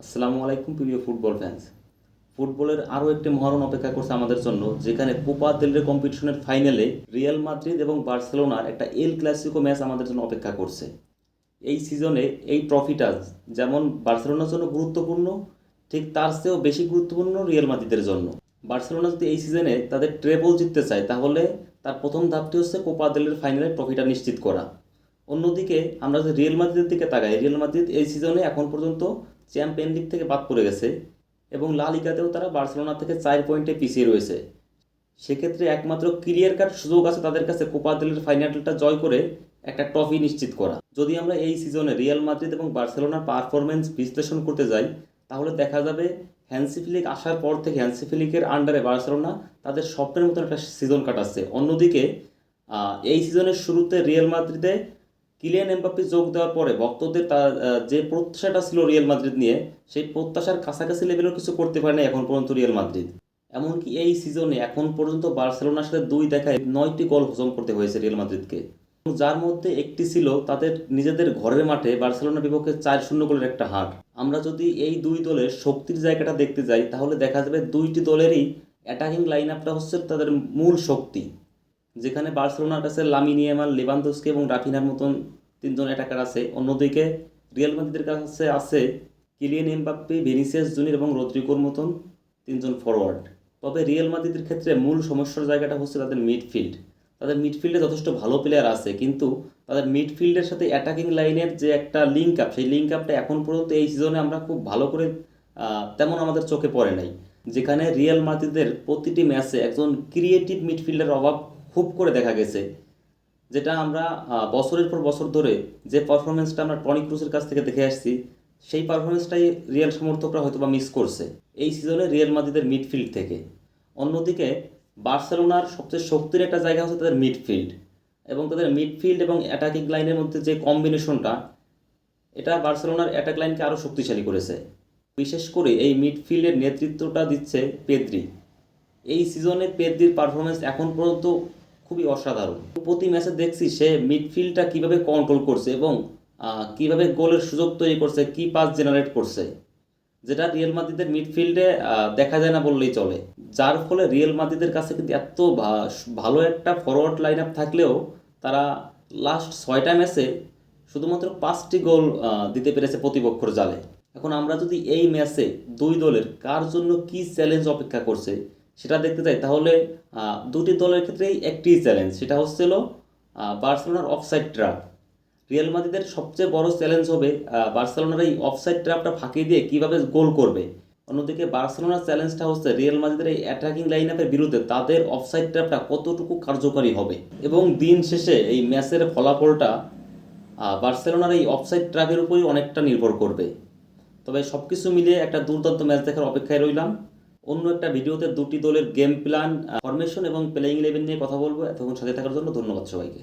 আসসালামু আলাইকুম প্রিয় ফুটবল ফ্যান্স ফুটবলের আরও একটি মহরণ অপেক্ষা করছে আমাদের জন্য, যেখানে কোপা দেলের কম্পিটিশনের ফাইনালে রিয়াল মাদ্রিদ এবং বার্সেলোনার একটা এল ক্লাসিকো ম্যাচ আমাদের জন্য অপেক্ষা করছে। এই সিজনে এই ট্রফিটা যেমন বার্সেলোনার জন্য গুরুত্বপূর্ণ, ঠিক তার চেয়েও বেশি গুরুত্বপূর্ণ রিয়াল মাদ্রিদের জন্য। বার্সেলোনা যদি এই সিজনে তাদের ট্রেবল জিততে চায়, তাহলে তার প্রথম ধাপটি হচ্ছে কোপা দেলের ফাইনালে ট্রফিটা নিশ্চিত করা। অন্যদিকে আমরা যদি রিয়েল মাদ্রিদের দিকে তাকাই রিয়েল মাদ্রিদ এই সিজনে এখন পর্যন্ত চ্যাম্পিয়ন লিগ থেকে বাদ পড়ে গেছে এবং লা লিগাতেও তারা বার্সেলোনা থেকে চার পয়েন্টে পিছিয়ে রয়েছে। সেক্ষেত্রে একমাত্র ক্লিয়ার কাট সুযোগ আছে তাদের কাছে কোপা দেলের ফাইনালটা জয় করে একটা ট্রফি নিশ্চিত করা। যদি আমরা এই সিজনে রিয়াল মাদ্রিদ এবং বার্সেলোনার পারফরমেন্স বিশ্লেষণ করতে যাই, তাহলে দেখা যাবে হ্যান্সি ফিলিক আসার পর থেকে হ্যান্সি ফিলিকের আন্ডারে বার্সেলোনা তাদের স্বপ্নের মতন একটা সিজন কাটাচ্ছে। অন্যদিকে এই সিজনের শুরুতে রিয়াল মাদ্রিদে কিলিয়ান এমবাপ্পে যোগ দেওয়ার পরে ভক্তদের তার যে প্রত্যাশাটা ছিল রিয়াল মাদ্রিদ নিয়ে, সেই প্রত্যাশার কাছাকাছি লেভেলেও কিছু করতে পারে না এখন পর্যন্ত রিয়াল মাদ্রিদ। এমনকি এই সিজনে এখন পর্যন্ত বার্সেলোনার সাথে দুই দেখায় নয়টি গোল হজম করতে হয়েছে রিয়াল মাদ্রিদকে। যার মধ্যে একটি ছিল তাদের নিজেদের ঘরের মাঠে বার্সেলোনার বিপক্ষে চার শূন্য গোলের একটা হার। আমরা যদি এই দুই দলের শক্তির জায়গাটা দেখতে যাই, তাহলে দেখা যাবে দুইটি দলেরই অ্যাটাকিং লাইন আপটা হচ্ছে তাদের মূল শক্তি। যেখানে বার্সেলোনার কাছে লামিনিয়ামাল লেভানদোস্কি এবং রাফিনার মতন তিনজন অ্যাটাকার আছে। অন্যদিকে রিয়াল মাদ্রিদের কাছে আছে কিলিয়ান এমবাপ্পে, ভেনিসিয়াস জুনির এবং রদ্রিগোর মতন তিনজন ফরওয়ার্ড তবে রিয়াল মাদ্রিদের ক্ষেত্রে মূল সমস্যার জায়গাটা হচ্ছে তাদের মিডফিল্ড তাদের মিডফিল্ডে যথেষ্ট ভালো প্লেয়ার আছে, কিন্তু তাদের মিডফিল্ডের সাথে অ্যাটাকিং লাইনের যে একটা লিঙ্ক আপ সেই লিঙ্ক আপটা এখন পর্যন্ত এই সিজনে আমরা খুব ভালো করে তেমন আমাদের চোখে পড়ে নাই। যেখানে রিয়াল মাদ্রিদের প্রতিটি ম্যাচে একজন ক্রিয়েটিভ মিডফিল্ডের অভাব খুব করে দেখা গেছে, যেটা আমরা বছরের পর বছর ধরে যে পারফরমেন্সটা আমরা টনি ক্রুসের কাছ থেকে দেখে আসছি, সেই পারফরমেন্সটাই রিয়াল সমর্থকরা হয়তো বা মিস করছে। এই সিজনে রিয়াল মাদ্রিদের মিডফিল্ড থেকে। অন্যদিকে বার্সেলোনার সবচেয়ে শক্তির একটা জায়গা হচ্ছে তাদের মিডফিল্ড এবং তাদের মিডফিল্ড এবং অ্যাটাকিং লাইনের মধ্যে যে কম্বিনেশনটা এটা বার্সেলোনার অ্যাটাক লাইনকে আরও শক্তিশালী করেছে। বিশেষ করে এই মিডফিল্ডের নেতৃত্বটা দিচ্ছে পেদ্রি। এই সিজনে পেদ্রির পারফরমেন্স এখন পর্যন্ত খুবই অসাধারণ। প্রতি ম্যাচে দেখছি সে মিডফিল্ডটা কীভাবে কন্ট্রোল করছে এবং কীভাবে গোলের সুযোগ তৈরি করছে, কি পাস জেনারেট করছে, যেটা রিয়েল মাদ্রিদের মিডফিল্ডে দেখা যায় না বললেই চলে। যার ফলে রিয়েল মাদ্রিদের কাছে কিন্তু এত ভালো একটা ফরওয়ার্ড লাইন আপ থাকলেও তারা লাস্ট ছয়টা ম্যাচে শুধুমাত্র পাঁচটি গোল দিতে পেরেছে প্রতিপক্ষর জালে। এখন আমরা যদি এই ম্যাচে দুই দলের কার জন্য কি চ্যালেঞ্জ অপেক্ষা করছে সেটা দেখতে চাই। তাহলে দুটি দলের ক্ষেত্রেই একটি চ্যালেঞ্জ সেটা হচ্ছিল বার্সেলোনার অফসাইড ট্র্যাপ রিয়াল মাদ্রিদের সবচেয়ে বড় চ্যালেঞ্জ হবে বার্সেলোনার এই অফসাইড ট্র্যাপটা ফাঁকি দিয়ে কীভাবে গোল করবে। অন্যদিকে বার্সেলোনার চ্যালেঞ্জটা হচ্ছে, রিয়াল মাদ্রিদের এই অ্যাটাকিং লাইন আপের বিরুদ্ধে তাদের অফসাইড ট্র্যাপটা কতটুকু কার্যকরী হবে। এবং দিন শেষে এই ম্যাচের ফলাফলটা বার্সেলোনার এই অফসাইড ট্র্যাপের উপরই অনেকটা নির্ভর করবে। তবে সব কিছু মিলিয়ে একটা দুর্দান্ত ম্যাচ দেখার অপেক্ষায় রইলাম। অন্য একটা ভিডিওতে দুটি দলের গেম প্ল্যান ফরমেশন এবং প্লেয়িং ইলেভেন নিয়ে কথা বলব। এতক্ষণ সাথে থাকার জন্য ধন্যবাদ সবাইকে।